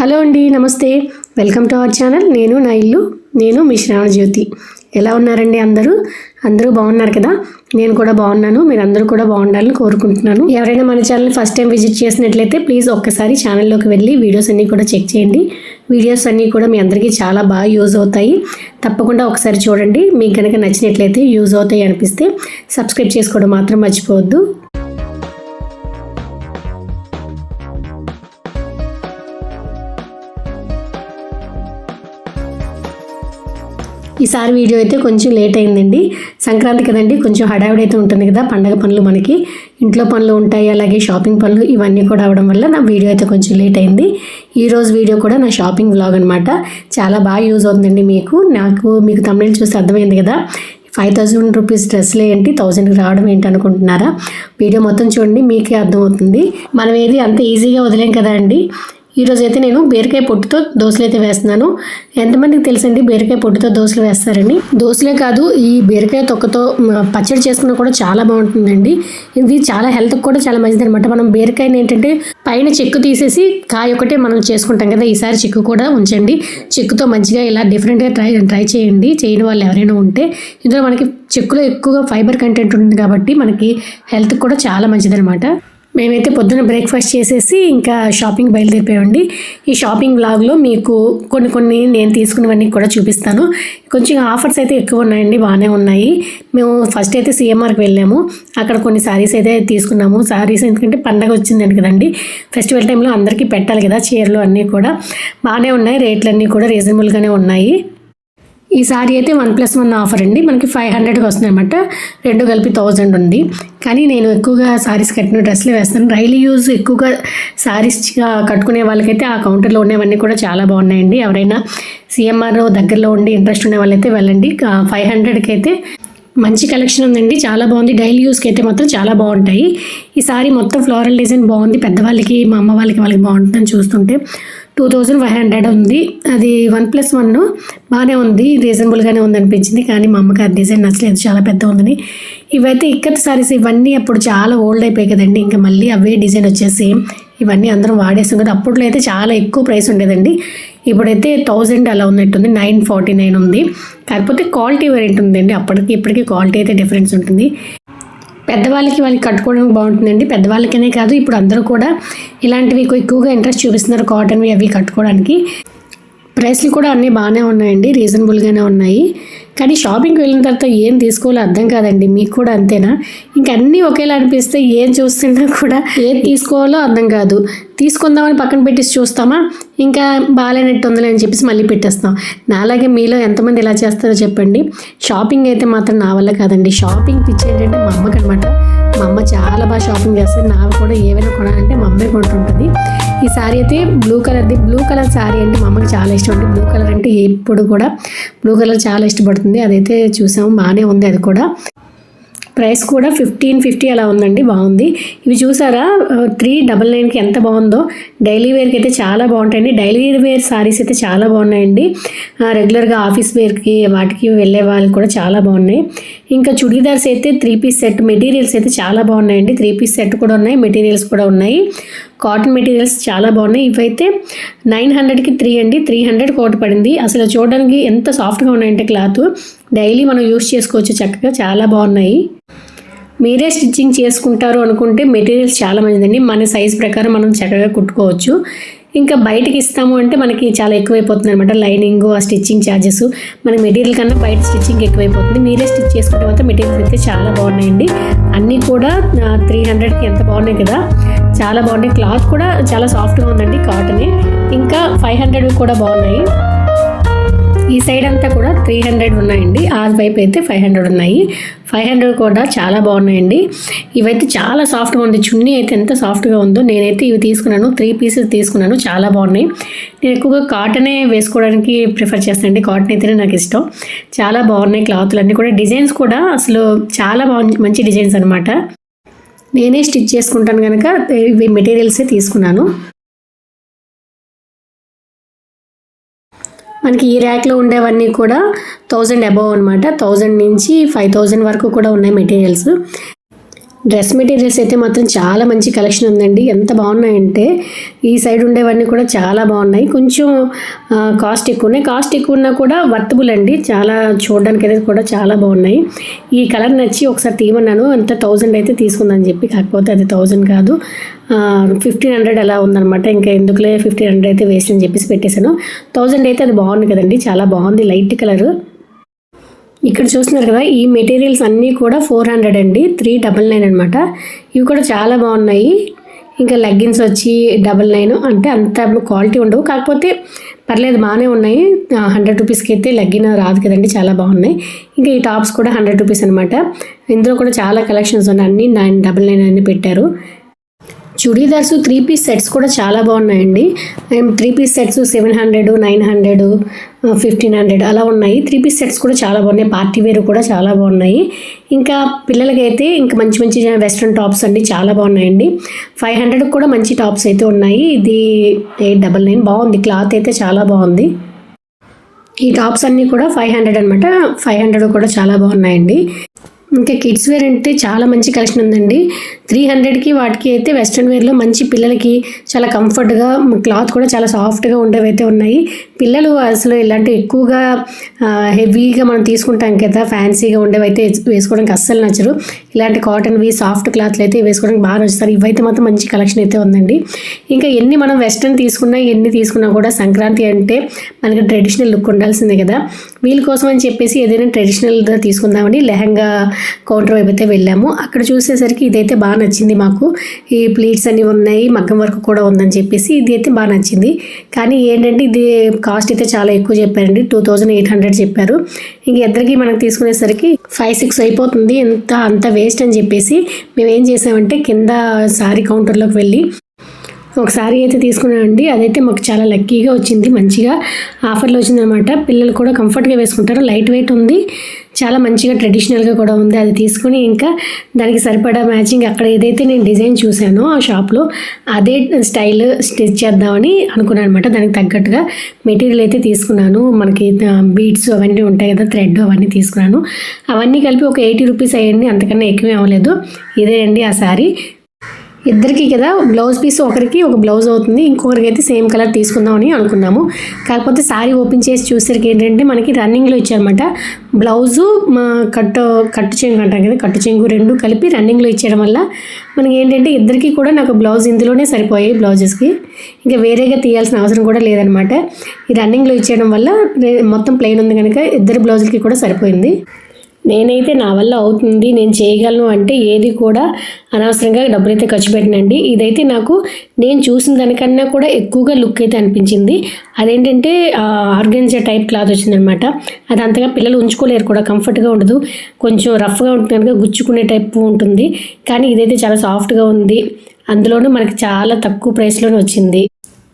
Hello అండి నమస్తే. Welcome to our channel. నేను నా ఇల్లు నేను మీ శ్రావణ జ్యోతి ఎలా ఉన్నారండి అందరూ? అందరూ బాగున్నారు కదా? నేను కూడా బాగున్నాను. మీరు అందరూ కూడా బాగుండాలని కోరుకుంటున్నాను. ఎవరైనా మన ఛానల్ ఫస్ట్ టైం విజిట్ చేసినట్లయితే ప్లీజ్ ఒక్కసారి ఛానల్లోకి వెళ్ళి వీడియోస్ అన్నీ కూడా చెక్ చేయండి. వీడియోస్ అన్నీ కూడా మీ అందరికీ చాలా బాగా యూజ్ అవుతాయి. తప్పకుండా ఒకసారి చూడండి. మీకు కనుక నచ్చినట్లయితే యూజ్ అవుతాయి అనిపిస్తే సబ్స్క్రైబ్ చేసుకోవడం మాత్రం మర్చిపోవద్దు. ఈసారి వీడియో అయితే కొంచెం లేట్ అయిందండి. సంక్రాంతి కదండి కొంచెం హడావిడి అయితే ఉంటుంది కదా పండగ పనులు మనకి. ఇంట్లో పనులు ఉంటాయి అలాగే షాపింగ్ పనులు ఇవన్నీ కూడా అవడం వల్ల నా వీడియో అయితే కొంచెం లేట్ అయింది. ఈరోజు వీడియో కూడా నా షాపింగ్ వ్లాగ్ అనమాట చాలా బాగా యూజ్ అవుతుందండి మీకు. నాకు మీకు తమిళ చూస్తే అర్థమైంది కదా ఫైవ్ థౌజండ్ రూపీస్ డ్రెస్లే ఏంటి థౌజండ్కి రావడం ఏంటి అనుకుంటున్నారా? వీడియో మొత్తం చూడండి మీకే అర్థమవుతుంది. మనం ఏది అంత ఈజీగా వదిలేం కదా అండి. ఈరోజు అయితే నేను బీరకాయ పొట్టుతో దోశలు అయితే వేస్తున్నాను. ఎంతమందికి తెలుసండి బీరకాయ పొట్టుతో దోశలు వేస్తారని? దోశలే కాదు ఈ బీరకాయ తొక్కతో పచ్చడి చేసుకున్నా కూడా చాలా బాగుంటుందండి. ఇది చాలా హెల్త్కి కూడా చాలా మంచిది అనమాట మనం బీరకాయని ఏంటంటే పైన చెక్కు తీసేసి కాయ ఒకటే మనం చేసుకుంటాం కదా ఈసారి చెక్కు కూడా ఉంచండి. చెక్కుతో మంచిగా ఇలా డిఫరెంట్గా ట్రై ట్రై చేయండి. చేయని వాళ్ళు ఎవరైనా ఉంటే ఇందులో మనకి చెక్కులో ఎక్కువగా ఫైబర్ కంటెంట్ ఉంటుంది కాబట్టి మనకి హెల్త్కి కూడా చాలా మంచిదనమాట మేమైతే పొద్దున్న బ్రేక్ఫాస్ట్ చేసేసి ఇంకా షాపింగ్ బయలుదేరిపోయామండి. ఈ షాపింగ్ బ్లాగ్లో మీకు కొన్ని కొన్ని నేను తీసుకున్నవన్నీ కూడా చూపిస్తాను. కొంచెం ఆఫర్స్ అయితే ఎక్కువ ఉన్నాయండి బాగానే ఉన్నాయి. మేము ఫస్ట్ అయితే సిఎంఆర్కి వెళ్ళాము. అక్కడ కొన్ని శారీస్ అయితే తీసుకున్నాము. శారీస్ ఎందుకంటే పండగ వచ్చిందండి కదండి. ఫెస్టివల్ టైంలో అందరికీ పెట్టాలి కదా చీరలు అన్నీ కూడా. బాగానే ఉన్నాయి రేట్లు అన్నీ కూడా రీజనబుల్గానే ఉన్నాయి. ఈ సారీ అయితే వన్ ప్లస్ వన్ ఆఫర్ అండి. మనకి ఫైవ్ హండ్రెడ్కి వస్తుంది అనమాట రెండు కలిపి థౌజండ్ ఉంది. కానీ నేను ఎక్కువగా సారీస్ కట్టిన డ్రెస్లే వేస్తాను. రైలు యూజ్ ఎక్కువగా సారీస్ కట్టుకునే వాళ్ళకైతే ఆ కౌంటర్లో ఉండేవన్నీ కూడా చాలా బాగున్నాయండి. ఎవరైనా సిఎంఆర్ దగ్గరలో ఉండి ఇంట్రెస్ట్ ఉన్న వాళ్ళైతే వెళ్ళండి. ఫైవ్ హండ్రెడ్కి అయితే మంచి కలెక్షన్ ఉందండి. చాలా బాగుంది. డైలీ యూస్కి అయితే మాత్రం చాలా బాగుంటాయి. ఈ సారీ మొత్తం ఫ్లోరల్ డిజైన్ బాగుంది. పెద్దవాళ్ళకి మా అమ్మ వాళ్ళకి వాళ్ళకి బాగుంటుందని చూస్తుంటే టూ థౌజండ్ ఫైవ్ హండ్రెడ్ ఉంది. అది వన్ ప్లస్ వన్ బాగానే ఉంది. రీజనబుల్గానే ఉంది అనిపించింది. కానీ మా అమ్మకి ఆ డిజైన్ నచ్చలేదు. చాలా పెద్ద ఉందని. ఇవైతే ఇక్కడ సారీస్ ఇవన్నీ అప్పుడు చాలా ఓల్డ్ అయిపోయాయి కదండి. ఇంకా మళ్ళీ అవే డిజైన్ వచ్చేసి ఇవన్నీ అందరం వాడేస్తాం కదా. అప్పట్లో అయితే చాలా ఎక్కువ ప్రైస్ ఉండేదండి. ఇప్పుడైతే థౌజండ్ అలా ఉన్నట్టుంది. నైన్ ఫార్టీ నైన్ ఉంది. కాకపోతే క్వాలిటీ వేరియంట్ ఉందండి. అప్పటికి ఇప్పటికి క్వాలిటీ అయితే డిఫరెన్స్ ఉంటుంది. పెద్దవాళ్ళకి వాళ్ళకి కట్టుకోవడం బాగుంటుందండి. పెద్దవాళ్ళకనే కాదు ఇప్పుడు అందరూ కూడా ఇలాంటివి ఎక్కువగా ఇంట్రెస్ట్ చూపిస్తున్నారు కాటన్వి అవి కట్టుకోవడానికి. ప్రైస్లు కూడా అన్నీ బాగానే ఉన్నాయండి రీజనబుల్గానే ఉన్నాయి. కానీ షాపింగ్కి వెళ్ళిన తర్వాత ఏం తీసుకోవాలో అర్థం కాదండి. మీకు కూడా అంతేనా? ఇంకన్నీ అన్నీ ఒకేలా అనిపిస్తే ఏం చూస్తున్నా కూడా ఏం తీసుకోవాలో అర్థం కాదు. తీసుకుందామని పక్కన పెట్టేసి చూస్తామా? ఇంకా బాగాలేనట్టు ఉందిలే అని చెప్పేసి మళ్ళీ పెట్టేస్తాం. నాలాగే మీలో ఎంతమంది ఇలా చేస్తారో చెప్పండి. షాపింగ్ అయితే మాత్రం నా వల్ల కాదండి. షాపింగ్ పిచ్చి ఏంటంటే మా అమ్మకి అనమాట మా అమ్మ చాలా బాగా షాపింగ్ చేస్తుంది. నాకు కూడా ఏవైనా కొనాలంటే మా అమ్మే కొంటుంటుంది ఈ శారీ అయితే బ్లూ కలర్ది. బ్లూ కలర్ శారీ అంటే మా అమ్మకి చాలా ఇష్టం అండి. బ్లూ కలర్ అంటే ఎప్పుడు కూడా బ్లూ కలర్ చాలా ఇష్టపడుతుంది. అదైతే చూసాము బాగానే ఉంది అది కూడా. ప్రైస్ కూడా ఫిఫ్టీన్ ఫిఫ్టీ అలా ఉందండి బాగుంది. ఇవి చూసారా? త్రీ డబల్ నైన్కి ఎంత బాగుందో. డైలీ వేర్కి అయితే చాలా బాగుంటాయండి. డైలీ వేర్ సారీస్ అయితే చాలా బాగున్నాయండి. రెగ్యులర్గా ఆఫీస్ వేర్కి వాటికి వెళ్ళే వాళ్ళకి కూడా చాలా బాగున్నాయి. ఇంకా చుడీదార్స్ అయితే త్రీ పీస్ సెట్ మెటీరియల్స్ అయితే చాలా బాగున్నాయండి. త్రీ పీస్ సెట్ కూడా ఉన్నాయి మెటీరియల్స్ కూడా ఉన్నాయి. కాటన్ మెటీరియల్స్ చాలా బాగున్నాయి. ఇవైతే నైన్ హండ్రెడ్కి త్రీ అండి. త్రీ హండ్రెడ్ కోట్ పడింది. అసలు చూడడానికి ఎంత సాఫ్ట్గా ఉన్నాయంటే క్లాత్ డైలీ మనం యూస్ చేసుకోవచ్చు చక్కగా. చాలా బాగున్నాయి. మీరే స్టిచ్చింగ్ చేసుకుంటారు అనుకుంటే మెటీరియల్స్ చాలా మంచిదండి. మన సైజ్ ప్రకారం మనం చక్కగా కుట్టుకోవచ్చు. ఇంకా బయటకి ఇస్తాము అంటే మనకి చాలా ఎక్కువైపోతుంది అనమాట లైనింగ్ ఆ స్టిచ్చింగ్ ఛార్జెస్ మన మెటీరియల్ కన్నా బయట స్టిచ్చింగ్ ఎక్కువైపోతుంది. మీరే స్టిచ్ చేసుకుంటే మాత్రం మెటీరియల్స్ అయితే చాలా బాగున్నాయండి. అన్నీ కూడా త్రీ హండ్రెడ్కి ఎంత బాగున్నాయి కదా? చాలా బాగున్నాయి. క్లాత్ కూడా చాలా సాఫ్ట్గా ఉందండి కాటనే ఇంకా ఫైవ్ హండ్రెడ్ కూడా బాగున్నాయి. ఈ సైడ్ అంతా కూడా త్రీ హండ్రెడ్ ఉన్నాయండి. ఆ వైపు అయితే ఫైవ్ హండ్రెడ్ ఉన్నాయి. ఫైవ్ హండ్రెడ్ కూడా చాలా బాగున్నాయండి. ఇవైతే చాలా సాఫ్ట్గా ఉంది. చున్నీ అయితే ఎంత సాఫ్ట్గా ఉందో నేనైతే ఇవి తీసుకున్నాను. త్రీ పీసెస్ తీసుకున్నాను. చాలా బాగున్నాయి. నేను ఎక్కువగా కాటనే వేసుకోవడానికి ప్రిఫర్ చేస్తానండి. కాటన్ అయితేనే నాకు ఇష్టం. చాలా బాగున్నాయి క్లాత్లు అన్నీ కూడా. డిజైన్స్ కూడా అసలు చాలా బాగుంది మంచి డిజైన్స్ అనమాట నేనే స్టిచ్ చేసుకుంటాను కనుక ఇవి మెటీరియల్సే తీసుకున్నాను. మనకి ఈ ర్యాక్లో ఉండేవన్నీ కూడా థౌజండ్ అబవ్ అనమాట థౌజండ్ నుంచి ఫైవ్ థౌజండ్ వరకు కూడా ఉన్నాయి మెటీరియల్స్ డ్రెస్ మెటీరియల్స్ అయితే మాత్రం చాలా మంచి కలెక్షన్ ఉందండి. ఎంత బాగున్నాయంటే ఈ సైడ్ ఉండేవన్నీ కూడా చాలా బాగున్నాయి. కొంచెం కాస్ట్ ఎక్కువ ఉన్నాయి కాస్ట్ ఎక్కువ ఉన్నా కూడా వర్తబుల్ అండి. చాలా చూడడానికి అయితే కూడా చాలా బాగున్నాయి. ఈ కలర్ నచ్చి ఒకసారి తీయమన్నాను. అంత థౌజండ్ అయితే తీసుకుందని చెప్పి కాకపోతే అది థౌజండ్ కాదు. ఫిఫ్టీన్ హండ్రెడ్ అలా ఉందన్నమాట. ఇంకా ఎందుకులే ఫిఫ్టీన్ హండ్రెడ్ అయితే వేస్ట్ అని చెప్పేసి పెట్టేశాను. థౌజండ్ అయితే అది బాగుంది కదండి. చాలా బాగుంది. Light colour. ఇక్కడ చూస్తున్నారు కదా ఈ మెటీరియల్స్ అన్నీ కూడా ఫోర్ హండ్రెడ్ అండి త్రీ డబల్ నైన్ అనమాట ఇవి కూడా చాలా బాగున్నాయి. ఇంకా లెగ్గిన్స్ వచ్చి డబల్ నైన్ అంటే అంత క్వాలిటీ ఉండవు. కాకపోతే పర్లేదు బాగానే ఉన్నాయి. హండ్రెడ్ రూపీస్కి అయితే లెగ్గిన్ రాదు కదండి చాలా బాగున్నాయి. ఇంకా ఈ టాప్స్ కూడా హండ్రెడ్ రూపీస్ అనమాట ఇందులో కూడా చాలా కలెక్షన్స్ ఉన్నాయి అన్ని నైన్ డబల్ నైన్ అన్ని పెట్టారు. చుడీదార్స్ త్రీ పీస్ సెట్స్ కూడా చాలా బాగున్నాయండి. Three piece sets seven hundred nine hundred fifteen hundred అలా ఉన్నాయి. త్రీ పీస్ సెట్స్ కూడా చాలా బాగున్నాయి. పార్టీ వేర్ కూడా చాలా బాగున్నాయి. ఇంకా పిల్లలకైతే ఇంకా మంచి మంచి వెస్ట్రన్ టాప్స్ అండి చాలా బాగున్నాయండి. ఫైవ్ హండ్రెడ్ కూడా మంచి టాప్స్ అయితే ఉన్నాయి. ఇది ఎయిట్ డబల్ నైన్. బాగుంది. క్లాత్ అయితే చాలా బాగుంది. ఈ టాప్స్ అన్నీ కూడా ఫైవ్ హండ్రెడ్ అనమాట ఫైవ్ హండ్రెడ్ కూడా చాలా బాగున్నాయండి. ఇంకా కిడ్స్ వేర్ అంటే చాలా మంచి కలెక్షన్ ఉందండి. త్రీ హండ్రెడ్కి వాటికి అయితే వెస్ట్రన్ వేర్లో మంచి పిల్లలకి చాలా కంఫర్ట్గా క్లాత్ కూడా చాలా సాఫ్ట్గా ఉండేవి అయితే ఉన్నాయి. పిల్లలు అసలు ఇలాంటి ఎక్కువగా హెవీగా మనం తీసుకుంటాం కదా ఫ్యాన్సీగా ఉండేవి అయితే వేసుకోవడానికి అస్సలు నచ్చరు. ఇలాంటి కాటన్వి సాఫ్ట్ క్లాత్లు అయితే వేసుకోవడానికి బాగా నచ్చుతారు. ఇవైతే మాత్రం మంచి కలెక్షన్ అయితే ఉందండి. ఇంకా ఎన్ని మనం వెస్ట్రన్ తీసుకున్నా ఎన్ని తీసుకున్నా కూడా సంక్రాంతి అంటే మనకి ట్రెడిషనల్ లుక్ ఉండాల్సిందే కదా. వీళ్ళ కోసం అని చెప్పేసి ఏదైనా ట్రెడిషనల్గా తీసుకుందామని లెహంగా కౌంటర్ వైపు అయితే వెళ్ళాము. అక్కడ చూసేసరికి ఇదైతే బాగా నచ్చింది మాకు. ఈ ప్లీట్స్ అన్నీ ఉన్నాయి మగ్గం వర్క్ కూడా ఉందని చెప్పేసి ఇది అయితే బాగా నచ్చింది. కానీ ఏంటంటే ఇది కాస్ట్ అయితే చాలా ఎక్కువ చెప్పారండి. టూ థౌజండ్ ఎయిట్ హండ్రెడ్ చెప్పారు. ఇంక ఇద్దరికి మనం తీసుకునేసరికి ఫైవ్ సిక్స్ అయిపోతుంది. ఎంత అంత వేస్ట్ అని చెప్పేసి మేము ఏం చేసామంటే కింద సారీ కౌంటర్లోకి వెళ్ళి ఒక సారీ అయితే తీసుకున్నానండి. అదైతే మాకు చాలా లక్కీగా వచ్చింది మంచిగా ఆఫర్లో వచ్చిందనమాట పిల్లలు కూడా కంఫర్ట్గా వేసుకుంటారు లైట్ వెయిట్ ఉంది. చాలా మంచిగా ట్రెడిషనల్గా కూడా ఉంది. అది తీసుకుని ఇంకా దానికి సరిపడా మ్యాచింగ్ అక్కడ ఏదైతే నేను డిజైన్ చూశానో ఆ షాప్లో అదే స్టైల్ స్టిచ్ చేద్దామని అనుకున్నాను అనమాట దానికి తగ్గట్టుగా మెటీరియల్ అయితే తీసుకున్నాను. మనకి బీడ్స్ అవన్నీ ఉంటాయి కదా థ్రెడ్ అవన్నీ తీసుకున్నాను. అవన్నీ కలిపి ఒక ఎయిటీ రూపీస్ అయ్యండి అంతకన్నా ఎక్కువే అవ్వలేదు. ఇదే అండి ఆ సారీ ఇద్దరికి కదా బ్లౌజ్ పీస్ ఒకరికి ఒక బ్లౌజ్ అవుతుంది ఇంకొకరికి అయితే సేమ్ కలర్ తీసుకుందామని అనుకున్నాము. కాకపోతే శారీ ఓపెన్ చేసి చూసేసరికి ఏంటంటే మనకి రన్నింగ్లో ఇచ్చారన్నమాట. బ్లౌజు మా కట్టు కట్టు చెంగు అంటారు కదా కట్టు చెంగు రెండు కలిపి రన్నింగ్లో ఇచ్చేయడం వల్ల మనకి ఏంటంటే ఇద్దరికి కూడా నాకు బ్లౌజ్ ఇందులోనే సరిపోయాయి బ్లౌజెస్కి. ఇంకా వేరేగా తీయాల్సిన అవసరం కూడా లేదనమాట ఈ రన్నింగ్లో ఇచ్చేయడం వల్ల మొత్తం ప్లెయిన్ ఉంది కనుక ఇద్దరు బ్లౌజులకి కూడా సరిపోయింది. నేనైతే నా వల్ల అవుతుంది నేను చేయగలను అంటే ఏది కూడా అనవసరంగా డబ్బులైతే ఖర్చు పెట్టినండి. ఇదైతే నాకు నేను చూసిన దానికన్నా కూడా ఎక్కువగా లుక్ అయితే అనిపించింది. అదేంటంటే ఆర్గన్జా టైప్ క్లాత్ వచ్చిందనమాట. అది అంతగా పిల్లలు ఉంచుకోలేరు కూడా కంఫర్ట్గా ఉండదు. కొంచెం రఫ్గా ఉంటుంది కనుక గుచ్చుకునే టైప్ ఉంటుంది. కానీ ఇదైతే చాలా సాఫ్ట్గా ఉంది. అందులోనూ మనకి చాలా తక్కువ ప్రైస్లోనే వచ్చింది.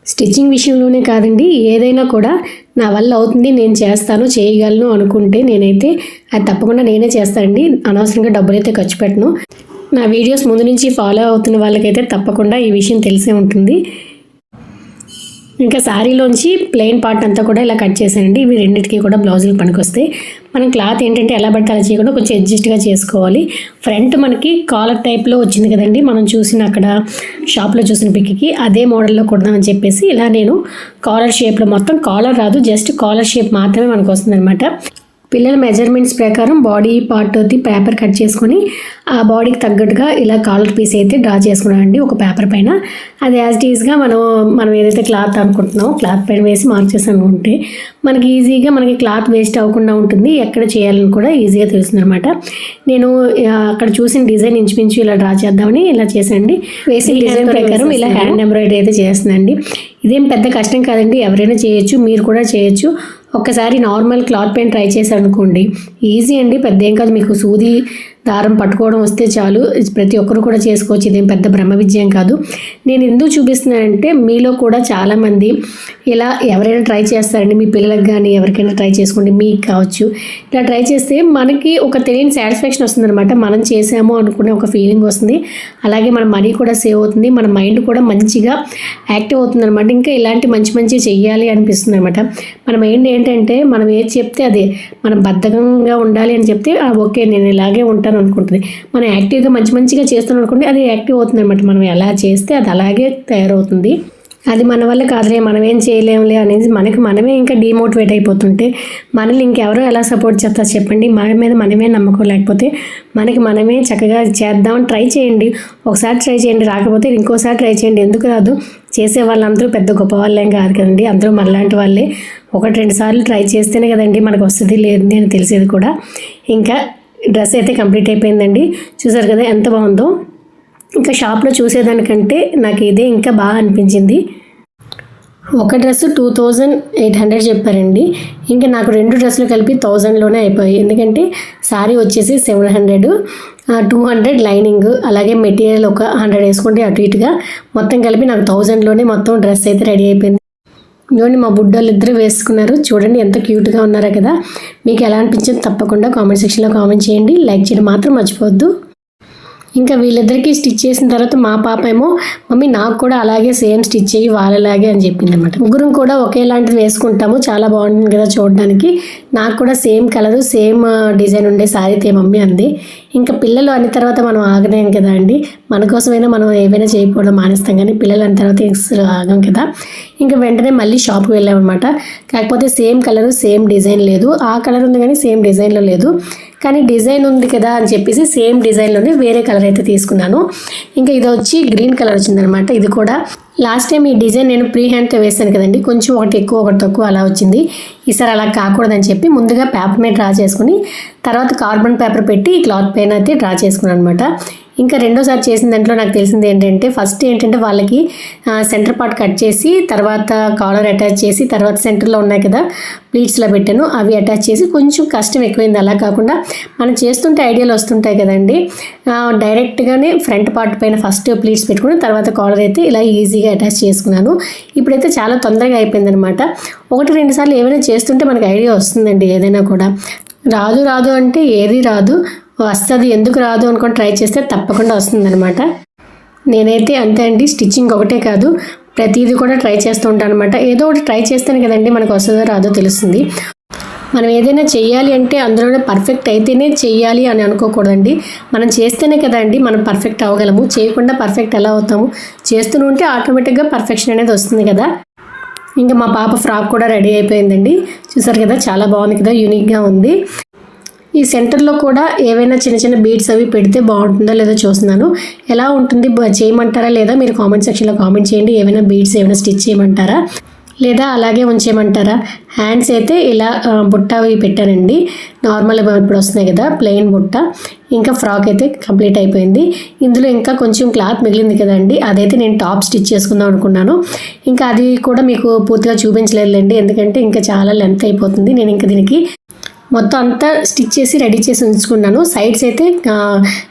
స్టిచ్చింగ్ విషయంలోనే కాదండి ఏదైనా కూడా నా వల్ల అవుతుంది నేను చేస్తాను చేయగలను అనుకుంటే నేనైతే అది తప్పకుండా నేనే చేస్తానండి. అనవసరంగా డబ్బులు అయితే ఖర్చు పెట్టను. నా వీడియోస్ ముందు నుంచి ఫాలో అవుతున్న వాళ్ళకైతే తప్పకుండా ఈ విషయం తెలిసే ఉంటుంది. ఇంకా శారీలోంచి ప్లెయిన్ పార్ట్ అంతా కూడా ఇలా కట్ చేశానండి. ఇవి రెండింటికి కూడా బ్లౌజులు పనికొస్తాయి. మనం క్లాత్ ఏంటంటే ఎలా పడితే అలా చేయకుండా కొంచెం అడ్జస్ట్గా చేసుకోవాలి. ఫ్రంట్ మనకి కాలర్ టైప్లో వచ్చింది కదండి. మనం చూసిన అక్కడ షాప్లో చూసిన పిక్కి అదే మోడల్లో కుడదామని చెప్పేసి ఇలా నేను కాలర్ షేప్లో మొత్తం కాలర్ రాదు. జస్ట్ కాలర్ షేప్ మాత్రమే మనకు వస్తుందన్నమాట. పిల్లల మెజర్మెంట్స్ ప్రకారం బాడీ పార్ట్ అది పేపర్ కట్ చేసుకొని ఆ బాడీకి తగ్గట్టుగా ఇలా కాలర్ పీస్ అయితే డ్రా చేసుకున్నానండి ఒక పేపర్ పైన. అది యాజ్ ఈజ్గా మనం మనం ఏదైతే క్లాత్ అనుకుంటున్నామో క్లాత్ పైన వేసి మార్క్ చేసి అనుకుంటే మనకి ఈజీగా మనకి క్లాత్ వేస్ట్ అవ్వకుండా ఉంటుంది ఎక్కడ చేయాలని కూడా ఈజీగా తెలుస్తుంది అనమాట నేను అక్కడ చూసిన డిజైన్ ఇంచుమించు ఇలా డ్రా చేద్దామని ఇలా చేసండి వేసిన డిజైన్ ప్రకారం ఇలా హ్యాండ్ ఎంబ్రాయిడరీ అయితే చేస్తుందండి ఇదేం పెద్ద కష్టం కాదండి ఎవరైనా చేయొచ్చు మీరు కూడా చేయొచ్చు. ఒక్కసారి నార్మల్ క్లాత్ పెయింట్ ట్రై చేశారు అనుకోండి ఈజీ అండి. పెద్ద ఏం కాదు మీకు సూది దారం పట్టుకోవడం వస్తే చాలు. ప్రతి ఒక్కరు కూడా చేసుకోవచ్చు. ఇదేం పెద్ద బ్రహ్మ విజయం కాదు. నేను ఎందుకు చూపిస్తున్నానంటే మీలో కూడా చాలామంది ఇలా ఎవరైనా ట్రై చేస్తారండి. మీ పిల్లలకు కానీ ఎవరికైనా ట్రై చేసుకోండి. మీకు కావచ్చు. ఇలా ట్రై చేస్తే మనకి ఒక తెలియని సాటిస్ఫాక్షన్ వస్తుందన్నమాట. మనం చేసాము అనుకునే ఒక ఫీలింగ్ వస్తుంది. అలాగే మన మనీ కూడా సేవ్ అవుతుంది. మన మైండ్ కూడా మంచిగా యాక్టివ్ అవుతుంది అనమాట ఇంకా ఇలాంటి మంచి మంచి చెయ్యాలి అనిపిస్తుంది అనమాట మన మైండ్ ఏంటంటే మనం ఏది చెప్తే అదే. మనం బద్ధకంగా ఉండాలి అని చెప్తే ఓకే నేను ఇలాగే ఉంటాను చేస్తాను అనుకుంటుంది మనం యాక్టివ్గా మంచి మంచిగా చేస్తాను అనుకుంటే అది యాక్టివ్ అవుతుంది అనమాట మనం ఎలా చేస్తే అది అలాగే తయారవుతుంది. అది మన వల్ల కాదులే మనం ఏం చేయలేములే అనేది మనకి మనమే ఇంకా డిమోటివేట్ అయిపోతుంటే మనల్ని ఇంకెవరో ఎలా సపోర్ట్ చేస్తారు చెప్పండి. మన మీద మనమే నమ్మకం లేకపోతే మనకి మనమే చక్కగా చేద్దాం ట్రై చేయండి. ఒకసారి ట్రై చేయండి రాకపోతే ఇంకోసారి ట్రై చేయండి. ఎందుకు రాదు? చేసే వాళ్ళందరూ పెద్ద గొప్ప వాళ్ళేం కాదు కదండి. అందరూ మనలాంటి వాళ్ళే. ఒకటి రెండు సార్లు ట్రై చేస్తేనే కదండి మనకు వస్తుంది లేదు అని తెలిసేది కూడా. ఇంకా డ్రెస్ అయితే కంప్లీట్ అయిపోయిందండి. చూసారు కదా ఎంత బాగుందో. ఇంకా షాప్లో చూసేదానికంటే నాకు ఇదే ఇంకా బాగా అనిపించింది. ఒక dress two thousand eight hundred చెప్పారండి. ఇంకా నాకు రెండు డ్రెస్సులు కలిపి థౌజండ్లోనే అయిపోయాయి. ఎందుకంటే శారీ వచ్చేసి seven hundred two hundred lining అలాగే మెటీరియల్ ఒక హండ్రెడ్ వేసుకుంటే అటు ఇటుగా. మొత్తం కలిపి నాకు థౌజండ్లోనే మొత్తం డ్రెస్ అయితే రెడీ అయిపోయింది. ఇదిగోండి మా బుడ్డోళ్ళు ఇద్దరు వేసుకున్నారు. చూడండి ఎంత క్యూట్గా ఉన్నారో కదా. మీకు ఎలా అనిపించింది తప్పకుండా కామెంట్ సెక్షన్లో కామెంట్ చేయండి. లైక్ చేయడం మాత్రం మర్చిపోవద్దు. ఇంకా వీళ్ళిద్దరికి స్టిచ్ చేసిన తర్వాత మా పాప ఏమో మమ్మీ నాకు కూడా అలాగే సేమ్ స్టిచ్ చేయి వాళ్ళలాగే అని చెప్పింది అనమాట ముగ్గురం కూడా ఒకేలాంటిది వేసుకుంటాము. చాలా బాగుంటుంది కదా చూడడానికి. నాకు కూడా సేమ్ కలరు సేమ్ డిజైన్ ఉండే శారీ తే మమ్మీ అంది. ఇంకా పిల్లలు అన్న తర్వాత మనం ఆగలేం కదా అండి. మన కోసమైనా మనం ఏవైనా చేయకపోవడం మానేస్తాం కానీ పిల్లలు అన్న తర్వాత అసలు ఆగం కదా. ఇంకా వెంటనే మళ్ళీ షాప్కి వెళ్ళామన్నమాట. కాకపోతే సేమ్ కలర్ సేమ్ డిజైన్ లేదు. ఆ కలర్ ఉంది కానీ సేమ్ డిజైన్లో లేదు. కానీ డిజైన్ ఉంది కదా అని చెప్పేసి సేమ్ డిజైన్లోనే వేరే కలర్ అయితే తీసుకున్నాను. ఇంకా ఇది వచ్చి గ్రీన్ కలర్ వచ్చిందనమాట ఇది కూడా లాస్ట్ టైం ఈ డిజైన్ నేను ప్రీ హ్యాండ్తో వేసాను కదండి. కొంచెం ఒకటి ఎక్కువ ఒకటి తక్కువ అలా వచ్చింది. ఈసారి అలా కాకూడదని చెప్పి ముందుగా పేపర్ మీద డ్రా చేసుకుని తర్వాత కార్బన్ పేపర్ పెట్టి క్లాత్ పైన అయితే డ్రా చేసుకున్నాను అనమాట ఇంకా రెండోసారి చేసిన దాంట్లో నాకు తెలిసింది ఏంటంటే ఫస్ట్ ఏంటంటే వాళ్ళకి సెంటర్ పార్ట్ కట్ చేసి తర్వాత కాలర్ అటాచ్ చేసి తర్వాత సెంటర్లో ఉన్నాయి కదా ప్లీట్స్లో పెట్టాను. అవి అటాచ్ చేసి కొంచెం కష్టం ఎక్కువైంది. అలా కాకుండా మనం చేస్తుంటే ఐడియాలు వస్తుంటాయి కదండి. డైరెక్ట్గానే ఫ్రంట్ పార్ట్ పైన ఫస్ట్ ప్లీట్స్ పెట్టుకుని తర్వాత కాలర్ అయితే ఇలా ఈజీగా అటాచ్ చేసుకున్నాను. ఇప్పుడైతే చాలా తొందరగా అయిపోయింది అనమాట ఒకటి రెండు సార్లు ఏమైనా చేస్తుంటే మనకు ఐడియా వస్తుందండి ఏదైనా కూడా. రాదు రాదు అంటే ఏది రాదు. వస్తుంది ఎందుకు రాదు అనుకొని ట్రై చేస్తే తప్పకుండా వస్తుందన్నమాట. నేనైతే అంతే అండి స్టిచ్చింగ్ ఒకటే కాదు ప్రతిదీ కూడా ట్రై చేస్తూ ఉంటాను అనమాట ఏదో ఒకటి ట్రై చేస్తేనే కదండి మనకు వస్తుందో రాదో తెలుస్తుంది. మనం ఏదైనా చేయాలి అంటే అందులోనే పర్ఫెక్ట్ అయితేనే చేయాలి అని అనుకోకూడదండి. మనం చేస్తేనే కదండి మనం పర్ఫెక్ట్ అవ్వగలము. చేయకుండా పర్ఫెక్ట్ ఎలా అవుతాము? చేస్తూనే ఉంటే ఆటోమేటిక్గా పర్ఫెక్షన్ అనేది వస్తుంది కదా. ఇంకా మా పాప ఫ్రాక్ కూడా రెడీ అయిపోయిందండి. చూసారు కదా చాలా బాగుంది కదా యూనిక్గా ఉంది. ఈ సెంటర్లో కూడా ఏవైనా చిన్న చిన్న బీడ్స్ అవి పెడితే బాగుంటుందో లేదో చూస్తున్నాను. ఎలా ఉంటుంది చేయమంటారా లేదా మీరు కామెంట్ సెక్షన్లో కామెంట్ చేయండి. ఏమైనా బీడ్స్ ఏమైనా స్టిచ్ చేయమంటారా లేదా అలాగే ఉంచేయమంటారా? హ్యాండ్స్ అయితే ఇలా బుట్ట అవి పెట్టానండి. నార్మల్ ఇప్పుడు వస్తున్నాయి కదా ప్లెయిన్ బుట్ట. ఇంకా ఫ్రాక్ అయితే కంప్లీట్ అయిపోయింది. ఇందులో ఇంకా కొంచెం క్లాత్ మిగిలింది కదండి అదైతే నేను టాప్ స్టిచ్ చేసుకుందాం అనుకున్నాను. ఇంకా అది కూడా మీకు పూర్తిగా చూపించలేదులేండి ఎందుకంటే ఇంకా చాలా లెంత్ అయిపోతుంది. నేను ఇంకా దీనికి మొత్తం అంతా స్టిచ్ చేసి రెడీ చేసి ఉంచుకున్నాను. సైడ్స్ అయితే ఆ,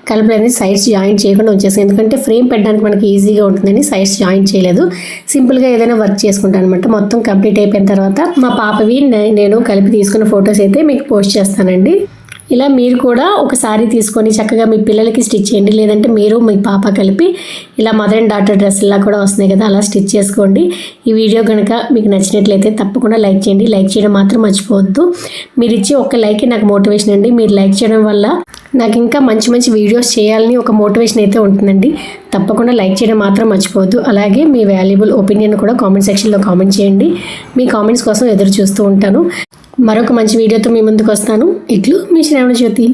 కలపలేదు సైడ్స్ జాయింట్ చేయకుండా ఉంచేసాను. ఎందుకంటే ఫ్రేమ్ పెట్టడానికి మనకి ఈజీగా ఉంటుందని సైడ్స్ జాయింట్ చేయలేదు. సింపుల్గా ఏదైనా వర్క్ చేసుకుంటాను అనమాట మొత్తం కంప్లీట్ అయిపోయిన తర్వాత మా పాపవి నేను కలిపి తీసుకున్న ఫొటోస్ అయితే మీకు పోస్ట్ చేస్తానండి. ఇలా మీరు కూడా ఒకసారి తీసుకొని చక్కగా మీ పిల్లలకి స్టిచ్ చేయండి. లేదంటే మీరు మీ పాప కలిపి ఇలా మదర్ అండ్ డాటర్ డ్రెస్సులా కూడా వస్తున్నాయి కదా అలా స్టిచ్ చేసుకోండి. ఈ వీడియో కనుక మీకు నచ్చినట్లయితే తప్పకుండా లైక్ చేయండి. లైక్ చేయడం మాత్రం మర్చిపోవద్దు. మీరు ఇచ్చే ఒక లైక్ నాకు మోటివేషన్ అండి. మీరు లైక్ చేయడం వల్ల నాకు ఇంకా మంచి మంచి వీడియోస్ చేయాలని ఒక మోటివేషన్ అయితే ఉంటుందండి. తప్పకుండా లైక్ చేయడం మాత్రం మర్చిపోవద్దు. అలాగే మీ వాల్యుబుల్ ఒపీనియన్ కూడా కామెంట్ సెక్షన్లో కామెంట్ చేయండి. మీ కామెంట్స్ కోసం ఎదురు చూస్తూ ఉంటాను. మరొక మంచి వీడియోతో మీ ముందుకు వస్తాను. ఇట్లు మీ శ్రావణ జ్యోతి